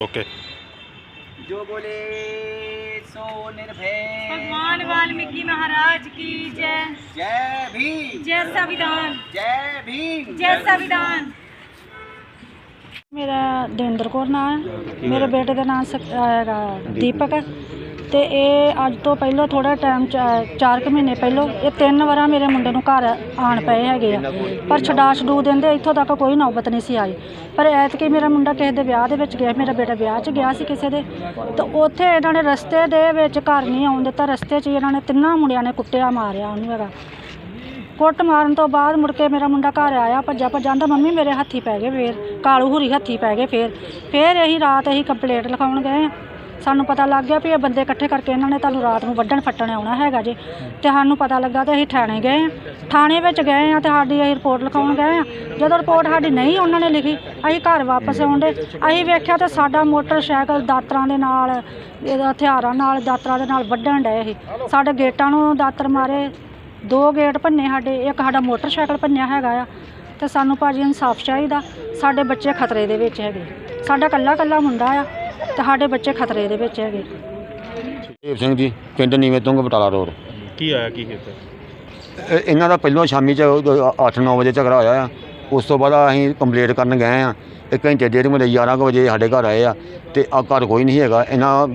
Okay जो बोले सो निर्भय भगवान वाल्मीकि महाराज की जय जय भीम जय संविधान जय भीम जय संविधान ਮੇਰਾ ਦਵਿੰਦਰ ਕੌਰ ਨਾਮ ਹੈ ਮੇਰੇ ਬੇਟੇ ਦਾ ਨਾਮ ਸਕ- ਹੈਗਾ ਦੀਪਕ ਹੈ ਤੇ ਇਹ ਅੱਜ ਤੋਂ ਪਹਿਲਾਂ ਥੋੜਾ ਟਾਈਮ ਚਾਰ ਕੁ ਮਹੀਨੇ ਪਹਿਲਾਂ ਇਹ ਤਿੰਨ ਵਾਰਾਂ ਮੇਰੇ ਮੁੰਡੇ ਨੂੰ ਘਰ ਆਣ ਪਏ ਹੈਗੇ ਆ। ਪਰ ਛਡਾ ਛਡੂ ਦਿੰਦੇ, ਇੱਥੋਂ ਤੱਕ ਕੋਈ ਨੌਬਤ ਨਹੀਂ ਸੀ ਆਈ। ਪਰ ਐਤਕੀ ਮੇਰਾ ਮੁੰਡਾ ਕਿਸੇ ਦੇ ਵਿਆਹ ਦੇ ਵਿੱਚ ਗਿਆ, ਮੇਰਾ ਬੇਟਾ ਵਿਆਹ 'ਚ ਗਿਆ ਸੀ ਕਿਸੇ ਦੇ, ਤੇ ਉੱਥੇ ਇਹਨਾਂ ਨੇ ਰਸਤੇ ਦੇ ਵਿੱਚ ਘਰ ਨਹੀਂ ਆਉਣ ਦਿੱਤਾ। ਰਸਤੇ 'ਚ ਹੀ ਇਹਨਾਂ ਨੇ ਤਿੰਨਾਂ ਮੁੰਡਿਆਂ ਨੇ ਕੁੱਟਿਆ, ਮਾਰਿਆ ਉਹਨੂੰ ਹੈਗਾ। ਕੁੱਟ ਮਾਰਨ ਤੋਂ ਬਾਅਦ ਮੁੜ ਕੇ ਮੇਰਾ ਮੁੰਡਾ ਘਰ ਆਇਆ, ਭੱਜਾ ਭੱਜਾ ਆਂਦਾ, ਮੰਮੀ, ਮੇਰੇ ਹੱਥੀ ਪੈ ਗਏ ਫੇਰ, ਕਾਲੂ ਹੁਰੀ ਹੱਥੀ ਪੈ ਗਏ ਫੇਰ। ਫੇਰ ਇਹੀ ਰਾਤ ਅਸੀਂ ਕੰਪਲੇਂਟ ਲਿਖਾਉਣ ਗਏ ਆ। ਸਾਨੂੰ ਪਤਾ ਲੱਗ ਗਿਆ ਵੀ ਇਹ ਬੰਦੇ ਇਕੱਠੇ ਕਰਕੇ ਇਹਨਾਂ ਨੇ ਤੁਹਾਨੂੰ ਰਾਤ ਨੂੰ ਵੱਢਣ ਫੱਟਣ ਆਉਣਾ ਹੈਗਾ ਜੇ। ਤੇ ਸਾਨੂੰ ਪਤਾ ਲੱਗਾ ਤੇ ਅਸੀਂ ਥਾਣੇ ਗਏ ਆ। ਥਾਣੇ ਵਿੱਚ ਗਏ ਆ ਤੇ ਸਾਡੀ ਅਸੀਂ ਰਿਪੋਰਟ ਲਿਖਾਉਣ ਗਏ ਆ। ਜਦੋਂ ਰਿਪੋਰਟ ਸਾਡੀ ਨਹੀਂ ਉਹਨਾਂ ਨੇ ਲਿਖੀ, ਅਸੀਂ ਘਰ ਵਾਪਸ ਆਉਂਦੇ। ਅਸੀਂ ਵੇਖਿਆ ਤੇ ਸਾਡਾ ਮੋਟਰਸਾਈਕਲ ਦਾਤਰਾਂ ਦੇ ਨਾਲ, ਇਹਦਾ ਹਥਿਆਰਾਂ ਨਾਲ, ਦਾਤਰਾਂ ਦੇ ਨਾਲ ਵੱਢਣ ਡਏ ਸੀ। ਸਾਡੇ ਗੇਟਾਂ ਨੂੰ ਦਾਤਰ ਮਾਰੇ। ਦੋ ਗੇਟ ਭੰਨੇ ਸਾਡੇ, ਇੱਕ ਸਾਡਾ ਮੋਟਰਸਾਈਕਲ ਭੰਨਿਆ ਹੈਗਾ ਆ। ਤੇ ਸਾਨੂੰ ਭਾਜੀ ਇਨਸਾਫ ਚਾਹੀਦਾ। ਸਾਡੇ ਬੱਚੇ ਖਤਰੇ ਦੇ ਵਿੱਚ ਹੈਗੇ। ਸਾਡਾ ਕੱਲਾ ਕੱਲਾ ਮੁੰਡਾ ਆ। ਤੇ ਸਾਡੇ ਬੱਚੇ ਖਤਰੇ ਦੇ ਵਿੱਚ ਹੈਗੇ। ਦੇਵ ਸਿੰਘ ਜੀ ਪਿੰਡ ਨੀਵੇਂ ਤੁੰਗ ਬਟਾਲਾ ਰੋਡ। ਕੀ ਆਇਆ ਕੀ ਕੀਤਾ? ਇਹ- ਇਹਨਾਂ ਦਾ ਪਹਿਲਾਂ ਸ਼ਾਮੀ ਚ 8-9 ਵਜੇ ਝਗੜਾ ਹੋਇਆ ਆ। ਉਸ ਤੋਂ ਬਾਅਦ ਅਸੀਂ ਕੰਪਲੀਟ ਕਰਨ ਗਏ ਆ। ਇੱਕ ਘੰਟੇ ਡੇਢ ਘੰਟੇ 11 ਕੁ ਵਜੇ ਸਾਡੇ ਘਰ ਆਏ ਆ। ਤੇ ਆ ਘਰ ਕੋਈ ਨਹੀਂ ਹੈਗਾ। ਇਹਨਾਂ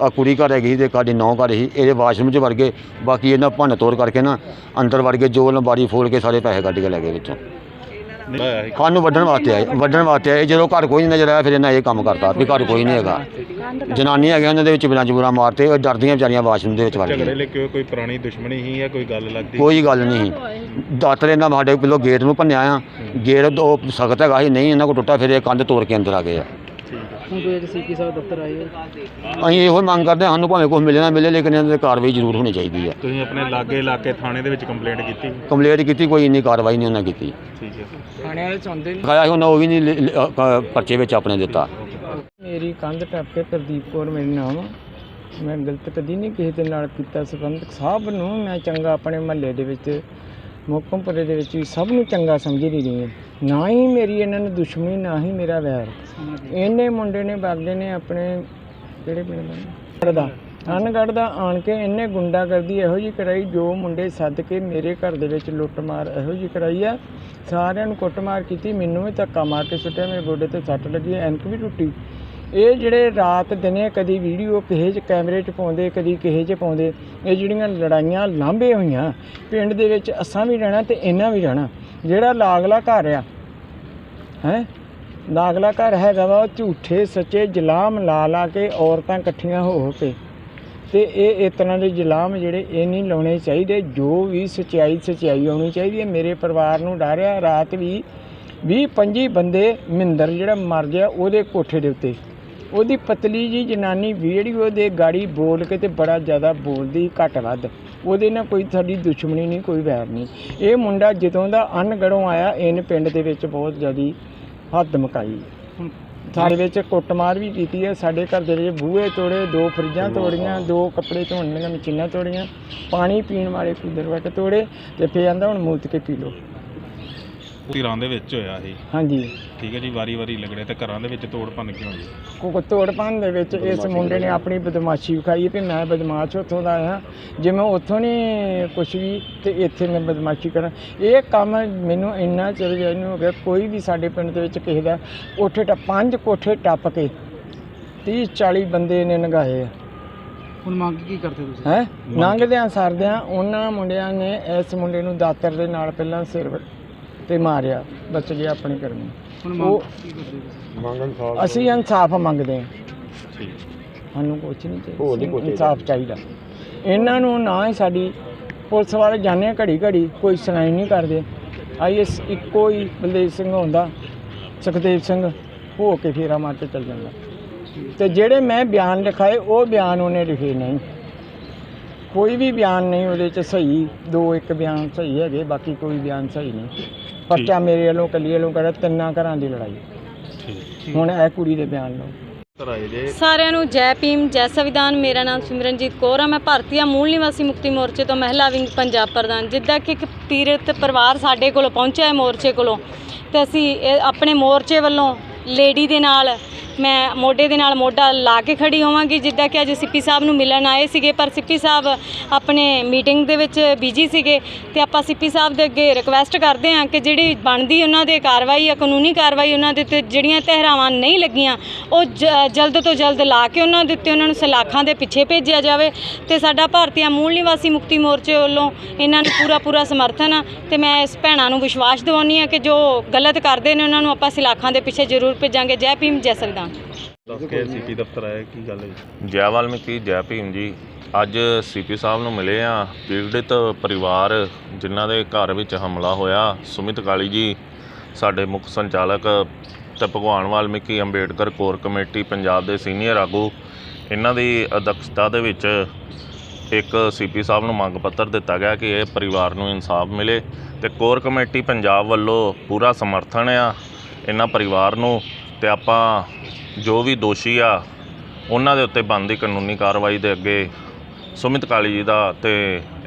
ਆ ਕੁੜੀ ਘਰ ਹੈਗੀ ਸੀ ਤੇ ਸਾਡੀ ਨੌ ਘਰ ਸੀ। ਇਹਦੇ ਵਾਸ਼ਰੂਮ 'ਚ ਵੜ ਗਏ। ਬਾਕੀ ਇਹਨਾਂ ਭੰਨ ਤੋੜ ਕਰਕੇ ਨਾ ਅੰਦਰ ਵੜ ਕੇ ਜੋ ਲੰਬਾਰੀ ਫੋਲ ਕੇ ਸਾਰੇ ਪੈਸੇ ਕੱਢ ਕੇ ਲੈ ਗਏ ਵਿੱਚੋਂ। ਸਾਨੂੰ ਵੱਢਣ ਵਾਸਤੇ ਆਏ ਵੱਢਣ ਵਾਸਤੇ ਆਏ। ਜਦੋਂ ਘਰ ਕੋਈ ਨਹੀਂ ਨਜ਼ਰ ਆਇਆ ਫਿਰ ਇਹਨਾਂ ਇਹ ਕੰਮ ਕਰਤਾ ਵੀ ਘਰ ਕੋਈ ਨਹੀਂ ਹੈਗਾ। ਜਨਾਨੀ ਹੈਗੇ ਉਹਨਾਂ ਦੇ ਵਿੱਚ ਬਿਨਾਂ ਜਬੂਰਾ ਮਾਰਤੇ ਉਹ ਡਰਦੀਆਂ ਵਿਚਾਰੀਆਂ ਵਾਸ਼ਰੂਮ ਦੇ ਵਿੱਚ ਵੜ ਝਗੜੇ ਗਈਆਂ। ਲਈ ਕਿਉਂ ਕੋਈ ਪੁਰਾਣੀ ਦੁਸ਼ਮਣੀ ਸੀ ਜਾਂ ਕੋਈ ਗੱਲ ਲੱਗਦੀ? ਕੋਈ ਗੱਲ ਨਹੀਂ। ਦਾਤਰ ਇਹਨਾਂ ਸਾਡੇ ਪਹਿਲੋਂ ਗੇਟ ਨੂੰ ਭੰਨਿਆ ਆ। ਗੇਟ ਉਹ ਸਖਤ ਹੈਗਾ ਸੀ ਨਹੀਂ ਇਹਨਾਂ ਕੋ ਟੁੱਟਾ ਫਿਰ ਇਹ ਕੰਧ ਤੋੜ ਕੇ ਅੰਦਰ ਆ ਗਏ ਆ। ਹੈ? ਅਸੀਂ ਇਹੋ ਹੀ ਮੰਗ ਕਰਦੇ ਹਾਂ ਸਾਨੂੰ ਭਾਵੇਂ ਕੁਝ ਮਿਲੇ ਨਾ ਮਿਲੇ ਲੇਕਿਨ ਇਹਨਾਂ ਤੇ ਕਾਰਵਾਈ ਜ਼ਰੂਰ ਹੋਣੀ ਚਾਹੀਦੀ ਹੈ। ਤੁਸੀਂ ਆਪਣੇ ਲਾਗੇ ਇਲਾਕੇ ਥਾਣੇ ਦੇ ਵਿੱਚ ਕੰਪਲੇਂਟ ਕੀਤੀ? ਕੰਪਲੇਂਟ ਕੀਤੀ ਕੋਈ ਇੰਨੀ ਕਾਰਵਾਈ ਨਹੀਂ ਉਹਨਾਂ ਕੀਤੀ। ਠੀਕ ਹੈ। ਖਾਇਆ ਸੀ ਉਹਨਾਂ ਉਹ ਵੀ ਨਹੀਂ ਲ- ਲ- ਅ, ਪਰਚੇ ਵਿੱਚ ਆਪਣੇ ਦਿੱਤਾ। ਮੇਰੀ ਕੰਧ ਟੱਪ ਕੇ ਪ੍ਰਦੀਪ ਕੌਰ ਮੇਰਾ ਨਾਮ ਆ। ਮੈਂ ਗਲਤ ਕਦੀ ਨਹੀਂ ਕਿਸੇ ਦੇ ਨਾਲ ਕੀਤਾ ਸੰਬੰਧ। ਸਭ ਨੂੰ ਮੈਂ ਚੰਗਾ ਆਪਣੇ ਮਹੱਲੇ ਦੇ ਵਿੱਚ ਮੋਕਮਪੁਰੇ ਦੇ ਵਿੱਚ ਵੀ ਸਭ ਨੂੰ ਚੰਗਾ ਸਮਝੀ ਰਹੀ ਨਾ ਹੀ ਮੇਰੀ ਇਹਨਾਂ ਨਾਲ ਦੁਸ਼ਮਣੀ ਨਾ ਹੀ ਮੇਰਾ ਵੈਰ। ਇਹਨੇ ਮੁੰਡੇ ਨੇ ਬਾਗਦੇ ਨੇ ਆਪਣੇ ਕਿਹੜੇ ਪਿੰਡ ਦਾ? ਦਾ। ਅਨਗੜ੍ਹ ਦਾ ਆਣ ਕੇ ਇਹਨੇ ਗੁੰਡਾਗਰਦੀ ਇਹੋ ਜੀ ਕਰਾਈ ਜੋ ਮੁੰਡੇ ਸੱਦ ਕੇ ਮੇਰੇ ਘਰ ਦੇ ਵਿੱਚ ਲੁੱਟਮਾਰ ਇਹੋ ਜੀ ਕਰਾਈ ਆ। ਸਾਰਿਆਂ ਨੂੰ ਕੁੱਟਮਾਰ ਕੀਤੀ ਮੈਨੂੰ ਵੀ ਧੱਕਾ ਮਾਰ ਕੇ ਸੁੱਟਿਆ ਮੇਰੇ ਗੋਡੇ ਤੇ ਸੱਟ ਲੱਗੀ ਐਨਕ ਵੀ ਟੁੱਟੀ। ਇਹ ਜਿਹੜੇ ਰਾਤ ਦਿਨੇ ਕਦੀ ਵੀਡੀਓ ਕਿਸੇ 'ਚ ਕੈਮਰੇ 'ਚ ਪਾਉਂਦੇ, ਕਦੀ ਕਿਸੇ 'ਚ ਪਾਉਂਦੇ, ਇਹ ਜਿਹੜੀਆਂ ਲੜਾਈਆਂ ਲਾਂਭੇ ਹੋਈਆਂ, ਪਿੰਡ ਦੇ ਵਿੱਚ ਅਸਾਂ ਵੀ ਰਹਿਣਾ ਤੇ ਇਹਨਾਂ ਵੀ ਰਹਿਣਾ। ਜਿਹੜਾ ਲਾਗਲਾ ਘਰ ਆ, ਹੈ? ਲਾਗਲਾ ਘਰ ਹੈਗਾ ਵਾ ਝੂਠੇ, ਸੱਚੇ ਜਲਾਮ ਲਾ ਲਾ ਕੇ ਔਰਤਾਂ ਇਕੱਠੀਆਂ ਹੋ ਹੋ ਕੇ। ਤੇ ਇਹ ਇਸ ਤਰ੍ਹਾਂ ਦੇ ਜਲਾਮ ਜਿਹੜੇ ਇਹ ਨਹੀਂ ਲਾਉਣੇ ਚਾਹੀਦੇ, ਜੋ ਵੀ ਸਚਾਈ ਸਚਾਈ ਆਉਣੀ ਚਾਹੀਦੀ ਹੈ। ਮੇਰੇ ਪਰਿਵਾਰ ਨੂੰ ਡਰਿਆ ਰਾਤ ਵੀ 20 25 ਬੰਦੇ ਮਿੰਦਰ ਜਿਹੜਾ ਮਰ ਗਿਆ ਉਹਦੇ ਕੋਠੇ ਦੇ ਉੱਤੇ। ਉਹਦੀ ਪਤਲੀ ਜੀ ਜਨਾਨੀ ਵੀਡੀਓ ਦੇ ਗਾੜੀ ਬੋਲ ਕੇ ਤੇ ਬੜਾ ਜ਼ਿਆਦਾ ਬੋਲਦੀ ਘੱਟ ਵੱਧ ਉਹਦੇ ਨਾਲ ਕੋਈ ਸਾਡੀ ਦੁਸ਼ਮਣੀ ਨਹੀਂ ਕੋਈ ਵੈਰ ਨਹੀਂ। ਇਹ ਮੁੰਡਾ ਜਦੋਂ ਦਾ ਅਨਗੜੋਂ ਆਇਆ ਇਹਨੇ ਪਿੰਡ ਦੇ ਵਿੱਚ ਬਹੁਤ ਜ਼ਿਆਦੀ ਹੱਦ ਮਕਾਈ। ਸਾਡੇ ਵਿੱਚ ਕੁੱਟਮਾਰ ਵੀ ਕੀਤੀ ਹੈ ਸਾਡੇ ਘਰ ਦੇ ਵਿੱਚ ਬੂਹੇ ਤੋੜੇ ਦੋ ਫਰਿੱਜਾਂ ਤੋੜੀਆਂ ਦੋ ਕੱਪੜੇ ਧੋਣ ਦੀਆਂ ਮਸ਼ੀਨਾਂ ਤੋੜੀਆਂ ਪਾਣੀ ਪੀਣ ਵਾਲੇ ਕੂਲਰ ਵੱਟ ਤੋੜੇ ਤੇ ਫੇਰ ਆਂਦਾ ਹੁਣ ਮੂਤ ਕੇ ਪੀ ਲਓ। ਧਿਰਾਂ ਦੇ ਵਿੱਚ ਹੋਇਆ ਸੀ ਹਾਂਜੀ। ਠੀਕ ਹੈ ਜੀ ਵਾਰੀ ਵਾਰੀ ਲੱਗੜੇ ਤੇ ਘਰਾਂ ਦੇ ਵਿੱਚ ਤੋੜ ਭੰਨ ਕਿਉਂ ਜੀ? ਕੋ ਤੋੜ ਭੰਨ ਦੇ ਵਿੱਚ ਇਸ ਮੁੰਡੇ ਨੇ ਆਪਣੀ ਬਦਮਾਸ਼ੀ ਵਿਖਾਈ ਵੀ ਮੈਂ ਬਦਮਾਸ਼ ਉੱਥੋਂ ਦਾ ਆਇਆ ਜੇ ਮੈਂ ਉੱਥੋਂ ਨਹੀਂ ਕੁਛ ਵੀ ਤੇ ਇੱਥੇ ਮੈਂ ਬਦਮਾਸ਼ੀ ਕਰਾਂ। ਇਹ ਕੰਮ ਮੈਨੂੰ ਇੰਨਾ ਚਿਰ ਗਿਆ ਨੂੰ ਹੋ ਗਿਆ ਕੋਈ ਵੀ ਸਾਡੇ ਪਿੰਡ ਦੇ ਵਿੱਚ ਕਿਸੇ ਦਾ ਕੋਠੇ ਟੱਪ ਪੰਜ ਕੋਠੇ ਟੱਪ ਕੇ 30 40 ਬੰਦੇ ਨੇ ਨਗਾਏ ਆ। ਹੁਣ ਮੰਗ ਕੀ ਕਰਦੇ ਤੁਸੀਂ? ਹੈ? ਲੰਘਦਿਆਂ ਸਰਦਿਆਂ ਉਹਨਾਂ ਮੁੰਡਿਆਂ ਨੇ ਇਸ ਮੁੰਡੇ ਨੂੰ ਦਾਤਰ ਦੇ ਨਾਲ ਪਹਿਲਾਂ ਸਿਰ ਤੇ ਮਾਰਿਆ ਬਚ ਗਿਆ ਆਪਣੀ ਹੁਣ ਉਹ- ਮੰਗ ਕੀ ਕਰਦੇ ਤੁਸੀਂ ਅਸੀਂ ਇਨਸਾਫ ਮੰਗਦੇ ਹਾਂ। ਠੀਕ। ਸਾਨੂੰ ਕੁਛ ਨਹੀਂ ਚਾਹੀਦਾ। ਇਨਸਾਫ ਚਾਹੀਦਾ। ਇਹਨਾਂ ਨੂੰ ਨਾ ਹੀ ਸਾਡੀ ਪੁਲਿਸ ਵਾਲੇ ਜਾਂਦੇ ਆ ਘੜੀ ਘੜੀ ਕੋਈ ਸੁਣਾਈ ਨਹੀਂ ਕਰਦੇ। ਆਈਐਸ ਇੱਕੋ ਹੀ ਬਲਦੇਵ ਸਿੰਘ ਹੁੰਦਾ ਸੁਖਦੇਵ ਸਿੰਘ ਹੋ ਕੇ ਫੇਰਾ ਮਾਰ ਕੇ ਚੱਲ ਜਾਂਦਾ। ਤੇ ਜਿਹੜੇ ਮੈਂ ਬਿਆਨ ਲਿਖਾਏ ਉਹ ਬਿਆਨ ਉਹਨੇ ਲਿਖੇ ਨਹੀਂ। ਕੋਈ ਵੀ ਬਿਆਨ ਨਹੀਂ ਉਹਦੇ ਚ ਸਹੀ ਦੋ ਇੱਕ ਬਿਆਨ ਸਹੀ ਹੈਗੇ ਬਾਕੀ ਕੋਈ ਬਿਆਨ ਸਹੀ ਨਹੀਂ। ਪਰਚਾ ਮੇਰੇ ਵੱਲੋਂ ਕੱਲੀ ਵੱਲੋਂ ਕਰਾ ਤਿੰਨਾਂ ਘਰਾਂ ਦੀ ਲੜਾਈ। ਠੀਕ। ਹੁਣ ਇਹ ਕੁੜੀ ਦੇ ਬਿਆਨ ਲਓ। ਜੇ। ਸਾਰਿਆਂ ਨੂੰ ਜੈ ਭੀਮ ਜੈ ਸੰਵਿਧਾਨ ਮੇਰਾ ਨਾਮ ਸਿਮਰਨਜੀਤ ਕੌਰ ਆ। ਮੈਂ ਭਾਰਤੀ ਆ ਮੂਲ ਨਿਵਾਸੀ ਮੁਕਤੀ ਮੋਰਚੇ ਤੋਂ ਮਹਿਲਾ ਵਿੰਗ ਪੰਜਾਬ ਪ੍ਰਧਾਨ। ਜਿੱਦਾਂ ਕਿ ਇੱਕ ਪੀੜਤ ਪਰਿਵਾਰ ਸਾਡੇ ਕੋਲ ਪਹੁੰਚਿਆ ਹੈ ਮੋਰਚੇ ਕੋਲੋਂ ਤੇ ਅਸੀਂ ਇਹ ਆਪਣੇ ਮੋਰਚੇ ਵੱਲੋਂ ਲੇਡੀ ਦੇ ਨਾਲ ਮੈਂ ਮੋਢੇ ਦੇ ਨਾਲ ਮੋਢਾ ਲਾ ਕੇ ਖੜੀ ਹੋਵਾਂਗੀ, ਜਿੱਦਾਂ ਕਿ ਅੱਜ ਸਿੱਪੀ ਸਾਹਿਬ ਨੂੰ ਮਿਲਣ ਆਏ ਸੀਗੇ, ਪਰ ਸਿੱਪੀ ਸਾਹਿਬ ਆਪਣੇ ਮੀਟਿੰਗ ਦੇ ਵਿੱਚ ਬਿਜ਼ੀ ਸੀਗੇ ਤੇ ਆਪਾਂ ਸਿੱਪੀ ਸਾਹਿਬ ਦੇ ਅੱਗੇ ਰਿਕਵੈਸਟ ਕਰਦੇ ਹਾਂ ਕਿ ਜਿਹੜੀ ਬਣਦੀ ਉਹਨਾਂ ਦੇ ਕਾਰਵਾਈ ਆ, ਕਾਨੂੰਨੀ ਕਾਰਵਾਈ ਉਹਨਾਂ ਦੇ ਉੱਤੇ ਜਿਹੜੀਆਂ ਤਹਿਰਾਵਾਂ ਨਹੀਂ ਲੱਗੀਆਂ, ਉਹ ਜ- ਜਲਦ ਤੋਂ ਜਲਦ ਲਾ ਕੇ ਉਹਨਾਂ ਦੇ ਉੱਤੇ ਉਹਨਾਂ ਨੂੰ ਸਲਾਖਾਂ ਦੇ ਪਿੱਛੇ ਭੇਜਿਆ ਜਾਵੇ ਤੇ ਸਾਡਾ ਭਾਰਤੀਆ ਮੂਲ ਨਿਵਾਸੀ ਮੁਕਤੀ ਮੋਰਚੇ ਵੱਲੋਂ ਇਹਨਾਂ ਨੂੰ ਪੂਰਾ ਪੂਰਾ ਸਮਰਥਨ ਆ ਤੇ ਮੈਂ ਇਸ ਭੈਣਾਂ ਨੂੰ ਵਿਸ਼ਵਾਸ ਦਿਵਾਉਂਦੀ ਆ ਕਿ ਜੋ ਗਲਤ ਕਰਦੇ ਨੇ, ਉਹਨਾਂ ਨੂੰ ਆਪਾਂ ਸਲਾਖਾਂ ਦੇ ਪਿੱਛੇ ਜ਼ਰੂਰ ਭੇਜਾਂਗੇ। ਜੈ ਭੀਮ, ਜੈ ਸੰਵਿਧਾਨ ਦੱਸ ਕੇ ਸੀਪੀ ਦਫ਼ਤਰ ਆਇਆ ਕੀ ਗੱਲ ਹੈ ਜੀ? ਜੈ ਵਾਲਮੀਕੀ, ਜੈ ਭੀਮ ਜੀ। ਅੱਜ ਸੀਪੀ ਸਾਹਿਬ ਨੂੰ ਮਿਲੇ ਆ। ਪੀੜਿਤ ਪਰਿਵਾਰ ਜਿਨ੍ਹਾਂ ਦੇ ਘਰ ਵਿੱਚ ਹਮਲਾ ਹੋਇਆ। ਸੁਮਿਤ ਕਾਲੀ ਜੀ, ਸਾਡੇ ਮੁੱਖ ਸੰਚਾਲਕ ਤੇ ਭਗਵਾਨ ਵਾਲਮੀਕੀ ਅੰਬੇਡਕਰ ਕੋਰ ਕਮੇਟੀ ਪੰਜਾਬ ਦੇ ਸੀਨੀਅਰ ਆਗੂ। ਇਹਨਾਂ ਦੀ ਅਧਿਕਸ਼ਤਾ ਦੇ ਵਿੱਚ ਇੱਕ ਸੀਪੀ ਸਾਹਿਬ ਨੂੰ ਮੰਗ ਪੱਤਰ ਦਿੱਤਾ ਗਿਆ ਕਿ ਇਹ ਪਰਿਵਾਰ ਨੂੰ ਇਨਸਾਫ ਮਿਲੇ ਤੇ ਕੋਰ ਕਮੇਟੀ ਪੰਜਾਬ ਵੱਲੋਂ ਪੂਰਾ ਸਮਰਥਨ ਆ। ਇਹਨਾਂ ਪਰਿਵਾਰ ਨੂੰ ਤੇ ਆਪਾਂ ਜੋ ਵੀ ਦੋਸ਼ੀ ਆ ਉਹਨਾਂ ਦੇ ਉੱਤੇ ਬਣਦੀ ਕਾਨੂੰਨੀ ਕਾਰਵਾਈ ਦੇ ਅੱਗੇ ਸੁਮਿਤ ਕਾਲੀ ਜੀ ਦਾ ਤੇ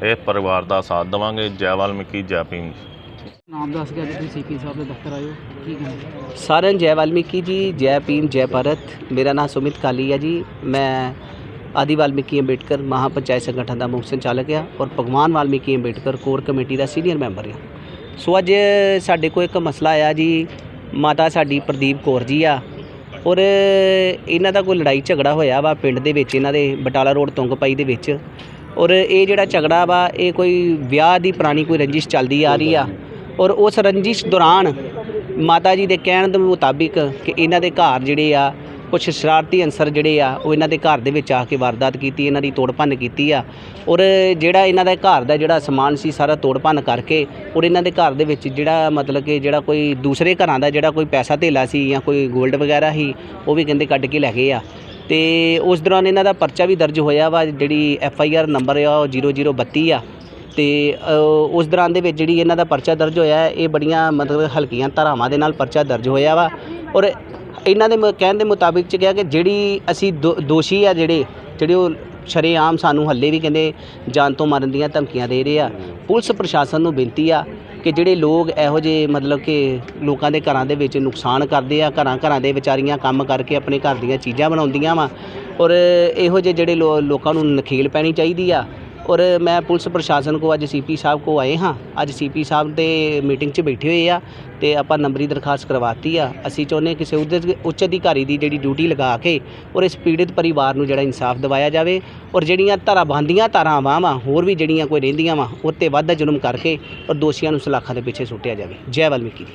ਇਹ ਪਰਿਵਾਰ ਦਾ ਸਾਥ ਦੇਵਾਂਗੇ। ਜੈ ਵਾਲਮੀਕੀ ਜੈ ਭੀਮ ਜੀ। ਨਾਮ ਦੱਸ ਕੇ ਅੱਜ ਤੁਸੀਂ ਸੀਪੀ ਸਾਹਿਬ ਦੇ ਦਫ਼ਤਰ ਆਇਓ ਕੀ ਕਹਿੰਦੇ? ਸਾਰਿਆਂ ਨੂੰ ਜੈ ਵਾਲਮੀਕੀ ਜੀ ਜੈ ਭੀਮ ਜੈ ਭਾਰਤ। ਮੇਰਾ ਨਾਮ ਸੁਮਿਤ ਕਾਲੀ ਹੈ ਜੀ। ਮੈਂ ਆਦਿ ਵਾਲਮੀਕੀ ਅੰਬੇਡਕਰ ਮਹਾ ਪੰਚਾਇਤ ਸੰਗਠਨ ਦਾ ਮੁੱਖ ਸੰਚਾਲਕ ਆ ਔਰ ਭਗਵਾਨ ਵਾਲਮੀਕੀ ਅੰਬੇਡਕਰ ਕੋਰ ਕਮੇਟੀ ਦਾ ਸੀਨੀਅਰ ਮੈਂਬਰ ਆ। ਸੋ ਅੱਜ ਸਾਡੇ ਕੋਲ ਇੱਕ ਮਸਲਾ ਆਇਆ ਜੀ। ਮਾਤਾ ਸਾਡੀ ਪ੍ਰਦੀਪ ਕੌਰ ਜੀ ਆ। ਔਰ ਇਹਨਾਂ ਦਾ ਕੋਈ ਲੜਾਈ ਝਗੜਾ ਹੋਇਆ ਵਾ ਪਿੰਡ ਦੇ ਵਿੱਚ, ਇਹਨਾਂ ਦੇ ਬਟਾਲਾ ਰੋਡ ਤੁੰਗਪਾਈ ਦੇ ਵਿੱਚ। ਔਰ ਇਹ ਜਿਹੜਾ ਝਗੜਾ ਵਾ, ਇਹ ਕੋਈ ਵਿਆਹ ਦੀ ਪੁਰਾਣੀ ਕੋਈ ਰੰਜਿਸ਼ ਚੱਲਦੀ ਆ ਰਹੀ ਆ। ਔਰ ਉਸ ਰੰਜਿਸ਼ ਦੌਰਾਨ ਮਾਤਾ ਜੀ ਦੇ ਕਹਿਣ ਦੇ ਮੁਤਾਬਿਕ ਕਿ ਇਹਨਾਂ ਦੇ ਘਰ ਜਿਹੜੇ ਆ ਕੁਝ ਸ਼ਰਾਰਤੀ ਅਨਸਰ ਜਿਹੜੇ ਆ, ਉਹ ਇਹਨਾਂ ਦੇ ਘਰ ਦੇ ਵਿੱਚ ਆ ਕੇ ਵਾਰਦਾਤ ਕੀਤੀ, ਇਹਨਾਂ ਦੀ ਤੋੜ ਭੰਨ ਕੀਤੀ ਆ। ਔਰ ਜਿਹੜਾ ਇਹਨਾਂ ਦਾ ਘਰ ਦਾ ਜਿਹੜਾ ਸਮਾਨ ਸੀ, ਸਾਰਾ ਤੋੜ ਭੰਨ ਕਰਕੇ ਔਰ ਇਹਨਾਂ ਦੇ ਘਰ ਦੇ ਵਿੱਚ ਜਿਹੜਾ ਮਤਲਬ ਕਿ ਜਿਹੜਾ ਕੋਈ ਦੂਸਰੇ ਘਰਾਂ ਦਾ ਜਿਹੜਾ ਕੋਈ ਪੈਸਾ ਧੇਲਾ ਸੀ ਜਾਂ ਕੋਈ 골ਡ ਵਗੈਰਾ ਸੀ, ਉਹ ਵੀ ਕਹਿੰਦੇ ਕੱਢ ਕੇ ਲੈ ਗਏ ਆ। ਤੇ ਉਸ ਦੌਰਾਨ ਇਹਨਾਂ ਦਾ ਪਰਚਾ ਵੀ ਦਰਜ ਹੋਇਆ ਵਾ, ਜਿਹੜੀ ਐਫ ਆਈ ਆਰ ਨੰਬਰ ਆ, ਉਹ 0032 ਆ। ਤੇ ਉਸ ਦੌਰਾਨ ਦੇ ਵਿੱਚ ਜਿਹੜੀ ਇਹਨਾਂ ਦਾ ਪਰਚਾ ਦਰਜ ਹੋਇਆ, ਇਹ ਬੜੀਆਂ ਮਤਲਬ ਹਲਕੀਆਂ ਧਾਰਾਵਾਂ ਦੇ ਨਾਲ ਪਰਚਾ ਦਰਜ ਹੋਇਆ ਵਾ। ਔਰ ਇਹਨਾਂ ਦੇ ਮ- ਕਹਿਣ ਦੇ ਮੁਤਾਬਿਕ ਚ ਕਿਹਾ ਕਿ ਜਿਹੜੀ ਅਸੀਂ ਦੋ- ਦੋਸ਼ੀ ਆ ਜਿਹੜੇ ਜਿਹੜੇ ਉਹ ਸ਼ਰੇਆਮ ਸਾਨੂੰ ਹੱਲੇ ਵੀ ਕਹਿੰਦੇ ਜਾਨ ਤੋਂ ਮਾਰਨ ਦੀਆਂ ਧਮਕੀਆਂ ਦੇ ਰਹੇ ਆ। ਪੁਲਿਸ ਪ੍ਰਸ਼ਾਸਨ ਨੂੰ ਬੇਨਤੀ ਆ ਕਿ ਜਿਹੜੇ ਲੋਕ ਇਹੋ ਜਿਹੇ ਮਤਲਬ ਕਿ ਲੋਕਾਂ ਦੇ ਘਰਾਂ ਦੇ ਵਿੱਚ ਨੁਕਸਾਨ ਕਰਦੇ ਆ, ਘਰਾਂ ਘਰਾਂ ਦੇ ਵਿਚਾਰੀਆਂ ਕੰਮ ਕਰਕੇ ਆਪਣੇ ਘਰ ਦੀਆਂ ਚੀਜ਼ਾਂ ਬਣਾਉਂਦੀਆਂ ਵਾ ਔਰ ਇਹੋ ਜਿਹੇ ਜਿਹੜੇ ਲੋ- ਲੋਕਾਂ ਨੂੰ ਨਖੇਲ ਪੈਣੀ ਚਾਹੀਦੀ ਆ। ਔਰ ਮੈਂ ਪੁਲਿਸ ਪ੍ਰਸ਼ਾਸਨ ਕੋ ਅੱਜ ਸੀਪੀ ਸਾਹਿਬ ਕੋ ਆਏ ਹਾਂ। ਅੱਜ ਸੀਪੀ ਸਾਹਿਬ ਦੇ ਮੀਟਿੰਗ 'ਚ ਬੈਠੇ ਹੋਏ ਆ ਤੇ ਆਪਾਂ ਨੰਬਰੀ ਦਰਖਾਸਤ ਕਰਵਾਤੀ ਆ। ਅਸੀਂ ਚਾਹੁੰਦੇ ਕਿਸੇ ਉੱਚ- ਉੱਚ ਅਧਿਕਾਰੀ ਦੀ ਜਿਹੜੀ ਡਿਊਟੀ ਲਗਾ ਕੇ ਔਰ ਇਸ ਪੀੜਿਤ ਪਰਿਵਾਰ ਨੂੰ ਜਿਹੜਾ ਇਨਸਾਫ ਦਿਵਾਇਆ ਜਾਵੇ ਔਰ ਜਿਹੜੀਆਂ ਧਾਰਾ ਬੰਦੀਆਂ ਧਾਰਾਵਾਂ ਵਾ ਹੋਰ ਵੀ ਜਿਹੜੀਆਂ ਕੋਈ ਰਹਿੰਦੀਆਂ ਵਾ, ਉਹ 'ਤੇ ਵਾਧਾ ਜ਼ੁਲਮ ਕਰਕੇ ਔਰ ਦੋਸ਼ੀਆਂ ਨੂੰ ਸਲਾਖਾਂ ਦੇ ਪਿੱਛੇ ਸੁੱਟਿਆ ਜਾਵੇ। ਜੈ ਵਾਲਮੀਕੀ ਜੀ